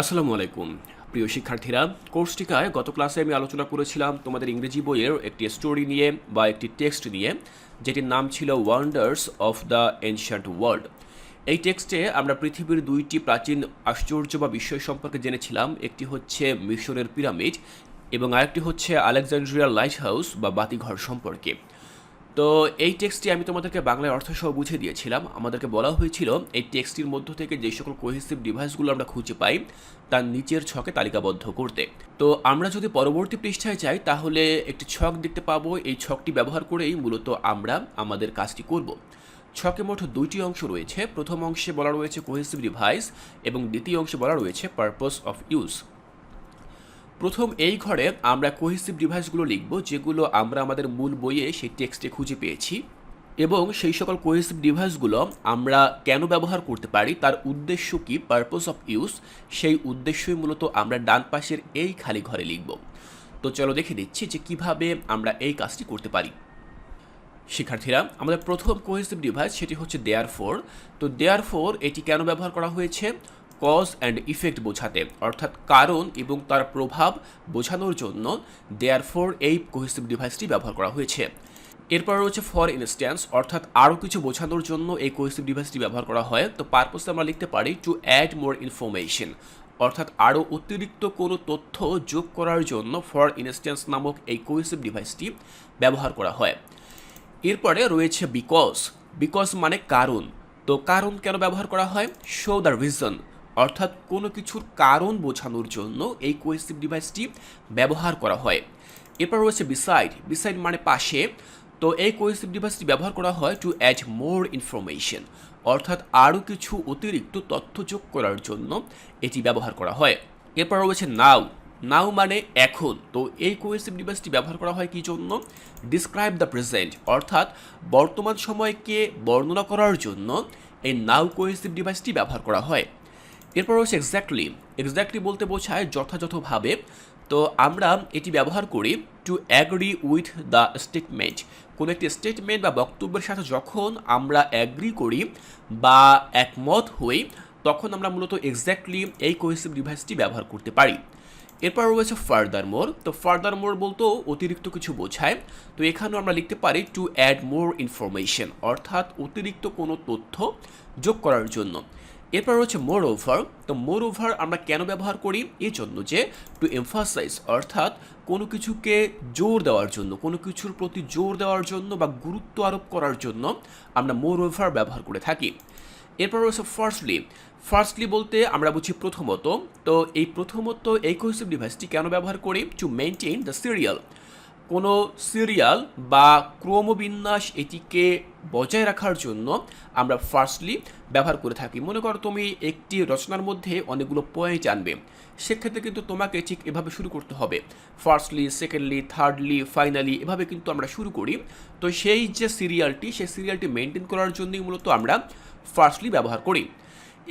আসসালামু আলাইকুম। প্রিয় শিক্ষার্থীরা কোর্স টিকায় গত ক্লাসে আমি আলোচনা করেছিলাম তোমাদের ইংরেজি বইয়ের একটি স্টোরি নিয়ে বা একটি টেক্সট নিয়ে, যেটির নাম ছিল wonders of the ancient world এই টেক্সটে আমরা পৃথিবীর দুইটি প্রাচীন আশ্চর্য বা বিষয় সম্পর্কে জেনেছিলাম, একটি হচ্ছে মিশরের পিরামিড এবং আরেকটি হচ্ছে আলেকজান্ড্রিয়া লাইট হাউস বা বাতিঘর সম্পর্কে। তো এই টেক্সটটি আমি তোমাদেরকে বাংলায় অর্থসহ বুঝে দিয়েছিলাম। আমাদেরকে বলা হয়েছিল, এই টেক্সটির মধ্য থেকে যে সকল কোহেসিভ ডিভাইসগুলো আমরা খুঁজে পাই, তার নিচের ছকে তালিকাবদ্ধ করতে। তো আমরা যদি পরবর্তী পৃষ্ঠায় যাই, তাহলে একটি ছক দেখতে পাবো। এই ছকটি ব্যবহার করেই মূলত আমরা আমাদের কাজটি করব। ছকে মোট দুইটি অংশ রয়েছে। প্রথম অংশে বলা রয়েছে কোহেসিভ ডিভাইস এবং দ্বিতীয় অংশে বলা রয়েছে পারপস অফ ইউজ প্রথম এই ঘরে আমরা কোহেসিভ ডিভাইসগুলো লিখব, যেগুলো আমরা আমাদের মূল বইয়ে সেই টেক্সটে খুঁজে পেয়েছি এবং সেই সকল কোহেসিভ ডিভাইসগুলো আমরা কেন ব্যবহার করতে পারি, তার উদ্দেশ্য কি পারপস অফ ইউজ সেই উদ্দেশ্যই মূলত আমরা ডান পাশের এই খালি ঘরে লিখব। তো চলো দেখে দিচ্ছি যে কীভাবে আমরা এই কাজটি করতে পারি। শিক্ষার্থীরা, আমাদের প্রথম কোহেসিভ ডিভাইস সেটি হচ্ছে দেয়ার ফোর তো দেয়ার ফোর এটি কেন ব্যবহার করা হয়েছে? কজ অ্যান্ড ইফেক্ট বোঝাতে, অর্থাৎ কারণ এবং তার প্রভাব বোঝানোর জন্য দেয়ার ফোর এই কোহেসিভ ডিভাইসটি ব্যবহার করা হয়েছে। এরপর রয়েছে ফর ইনস্ট্যান্স অর্থাৎ আরও কিছু বোঝানোর জন্য এই কোহেসিভ ডিভাইসটি ব্যবহার করা হয়। তো পারপোসে আমরা লিখতে পারি টু অ্যাড মোর ইনফরমেশন অর্থাৎ আরও অতিরিক্ত কোনো তথ্য যোগ করার জন্য ফর ইনস্ট্যান্স নামক এই কোহেসিভ ডিভাইসটি ব্যবহার করা হয়। এরপরে রয়েছে বিকজ বিকজ মানে কারণ। তো কারণ কেন ব্যবহার করা হয়? শো দ্য রিজন অর্থাৎ কোনো কিছুর কারণ বোঝানোর জন্য এই কোয়েসিভ ডিভাইসটি ব্যবহার করা হয়। এরপর রয়েছে বিসাইড বিসাইড মানে পাশে। তো এই কোয়েসিভ ডিভাইসটি ব্যবহার করা হয় টু অ্যাড মোর ইনফরমেশন অর্থাৎ আরও কিছু অতিরিক্ত তথ্য যোগ করার জন্য এটি ব্যবহার করা হয়। এরপর রয়েছে নাও। নাও মানে এখন। তো এই কোয়েসিভ ডিভাইসটি ব্যবহার করা হয় কি জন্য? ডিসক্রাইব দ্য প্রেজেন্ট অর্থাৎ বর্তমান সময়কে বর্ণনা করার জন্য এই নাও কোয়েসিভ ডিভাইসটি ব্যবহার করা হয়। এরপর রয়েছে এক্স্যাক্টলি এক্স্যাক্টলি বলতে বোঝায় যথাযথভাবে। তো আমরা এটি ব্যবহার করি to agree with the statement কোনো একটি স্টেটমেন্ট বা বক্তব্যের সাথে যখন আমরা অ্যাগ্রি করি বা একমত হই, তখন আমরা মূলত এক্স্যাক্টলি এই কোহেসিভ ডিভাইসটি ব্যবহার করতে পারি। এরপর রয়েছে ফার্দার মোর তো ফার্দার মোর বলতেও অতিরিক্ত কিছু বোঝায়। তো এখানেও আমরা লিখতে পারি টু অ্যাড মোর ইনফরমেশন অর্থাৎ অতিরিক্ত কোনো তথ্য যোগ করার জন্য। এরপর রয়েছে মোর ওভার তো মোর ওভার আমরা কেন ব্যবহার করি? এই জন্য যে টু এমফাসাইজ অর্থাৎ কোনো কিছুকে জোর দেওয়ার জন্য, কোনো কিছুর প্রতি জোর দেওয়ার জন্য বা গুরুত্ব আরোপ করার জন্য আমরা মোর ওভার ব্যবহার করে থাকি। এরপর রয়েছে ফার্স্টলি ফার্স্টলি বলতে আমরা বুঝি প্রথমত, তো এই প্রথমত এই কোহেসিভ ডিভাইসটি কেন ব্যবহার করি? টু মেনটেন দ্য সিরিয়াল কোনো সিরিয়াল বা ক্রমবিন্যাস এটিকে বজায় রাখার জন্য আমরা ফার্স্টলি ব্যবহার করে থাকি। মনে করো তুমি একটি রচনার মধ্যে অনেকগুলো পয়েন্ট আনবে। সেক্ষেত্রে কিন্তু তোমাকে ঠিক এভাবে শুরু করতে হবে। ফার্স্টলি সেকেন্ডলি থার্ডলি ফাইনালি এভাবে কিন্তু আমরা শুরু করি। তো সেই যে সিরিয়ালটি, সেই সিরিয়ালটি মেনটেন করার জন্যই মূলত আমরা ফার্স্টলি ব্যবহার করি।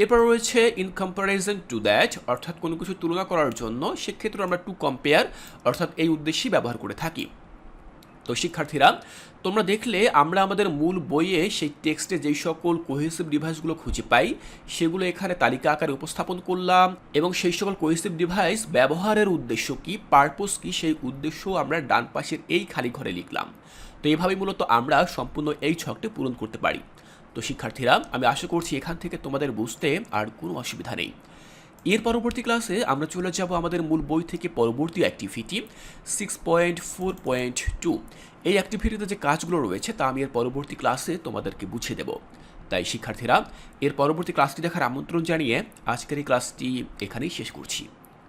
এরপর রয়েছে ইন কম্পারিজন টু দ্যাট অর্থাৎ কোনো কিছু তুলনা করার জন্য, সেক্ষেত্রে আমরা টু কম্পেয়ার অর্থাৎ এই উদ্দেশ্যেই ব্যবহার করে থাকি। তো শিক্ষার্থীরা, তোমরা দেখলে আমরা আমাদের মূল বইয়ে সেই টেক্সটে যেই সকল কোহেসিভ ডিভাইসগুলো খুঁজে পাই, সেগুলো এখানে তালিকা আকারে উপস্থাপন করলাম এবং সেই সকল কোহেসিভ ডিভাইস ব্যবহারের উদ্দেশ্য কি পারপোজ কি, সেই উদ্দেশ্য আমরা ডান পাশের এই খালি ঘরে লিখলাম। তো এইভাবেই মূলত আমরা সম্পূর্ণ এই ছকটি পূরণ করতে পারি। তো শিক্ষার্থীরা, আমি আশা করছি এখান থেকে তোমাদের বুঝতে আর কোনো অসুবিধা নেই। এর পরবর্তী ক্লাসে আমরা চলে যাব আমাদের মূল বই থেকে পরবর্তী activity six point four point two এই অ্যাক্টিভিটিতে যে কাজগুলো রয়েছে, তা আমি এর পরবর্তী ক্লাসে তোমাদেরকে বুঝিয়ে দেব। তাই শিক্ষার্থীরা, এর পরবর্তী ক্লাসটি দেখার আমন্ত্রণ জানিয়ে আজকের এই ক্লাসটি এখানেই শেষ করছি।